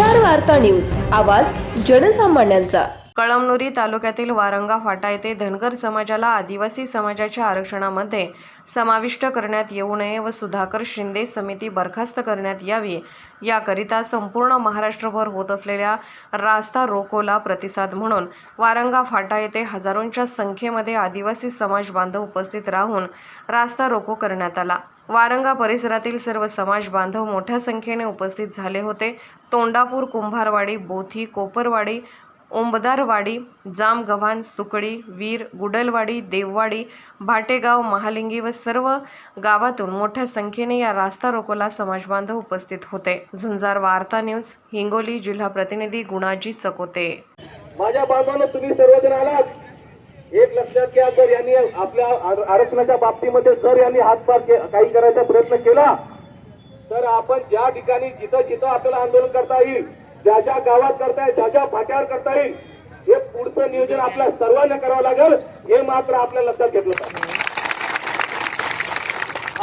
वार्ता न्यूज. आवाज जनसामान्यांचा. कळमनुरी तालुक्यातील वारंगा फाटा येथे धनगर समाजाला आदिवासी समाजाच्या आरक्षणामध्ये समाविष्ट करण्यात येऊ नये व सुधाकर शिंदे समिती बरखास्त करण्यात यावी. याकरिता संपूर्ण महाराष्ट्रभर होत असलेल्या रास्ता रोकोला प्रतिसाद म्हणून वारंगा फाटा येथे हजारोंच्या संख्येमध्ये आदिवासी समाज बांधव उपस्थित राहून रास्ता रोको करण्यात आला. वारंगा परिसरातील सर्व समाज बांधव मोठ्या संख्येने उपस्थित झाले होते. तोंडापूर कुंभारवाडी बोथी कोपरवाडी ओंबदारवाडी जामगव्हाण सुकडी वीर गुडलवाडी देववाडी भाटेगाव महालिंगी व सर्व गावातून मोठ्या संख्येने या रास्ता रोकोला समाजबांधव उपस्थित होते. झुंजार वार्ता न्यूज हिंगोली जिल्हा प्रतिनिधी गुणाजी चकोते. माझ्या बांधवांना तुम्ही सर्वजण आलात. एक लक्षात घ्या जर यांनी आपल्या आर- आरक्षणाच्या बाबतीमध्ये जर यांनी हातभार काही करायचा प्रयत्न केला तर आपण ज्या ठिकाणी जिथं जिथं आपल्याला आंदोलन करता येईल ज्या ज्या गावात करता येईल ज्या ज्या फाट्यावर करता येईल हे पुढचं नियोजन आपल्या सर्वांना करावं लागेल हे मात्र आपल्या लक्षात घेतलं पाहिजे.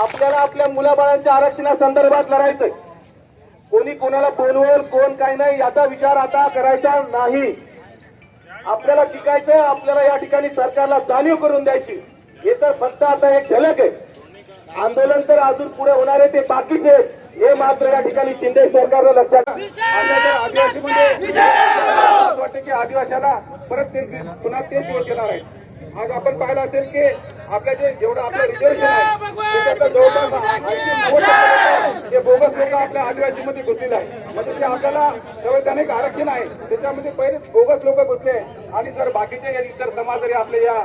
आपल्याला आपल्या मुलाबाळांच्या आरक्षणासंदर्भात लढायचंय. कोणी कोणाला बोलवल कोण काय नाही याचा विचार आता करायचा नाही. आपल्याला टिकायचं आपल्याला या ठिकाणी सरकारला जाणीव करून द्यायची. हे तर फक्त आता एक झलक आहे. आंदोलन तर अजून पुढे होणार आहे ते बाकीचे हे मात्र या ठिकाणी शिंदे सरकारनं लक्षात आपल्या म्हणजे असं वाटतं की आदिवाशाला परत ते पुन्हा तेच दिवस घेणार आहे आज आपण पाहिलं असेल की आपल्या जे जेवढं आपलं रिझर्वेशन आहे त्याच्यातलं जवळपास बोगस लोक आपल्या आदिवासीमध्ये घुसलेले आहे म्हणजे जे आपल्याला संवैधानिक आरक्षण आहे. त्याच्यामध्ये पहिले बोगस लोक घुसले आणि जर बाकीचे इतर समाज जरी आपले या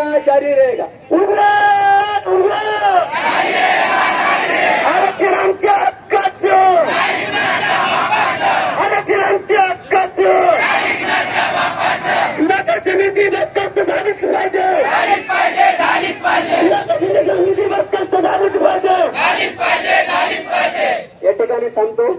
रहेगा जारी रहेगा? उग्र उग्र! आरक्षण आमच्या हक्काचं! आरक्षण आमच्या हक्काचं! नगर समिती बदकास्त झालीच पाहिजे! सांगतो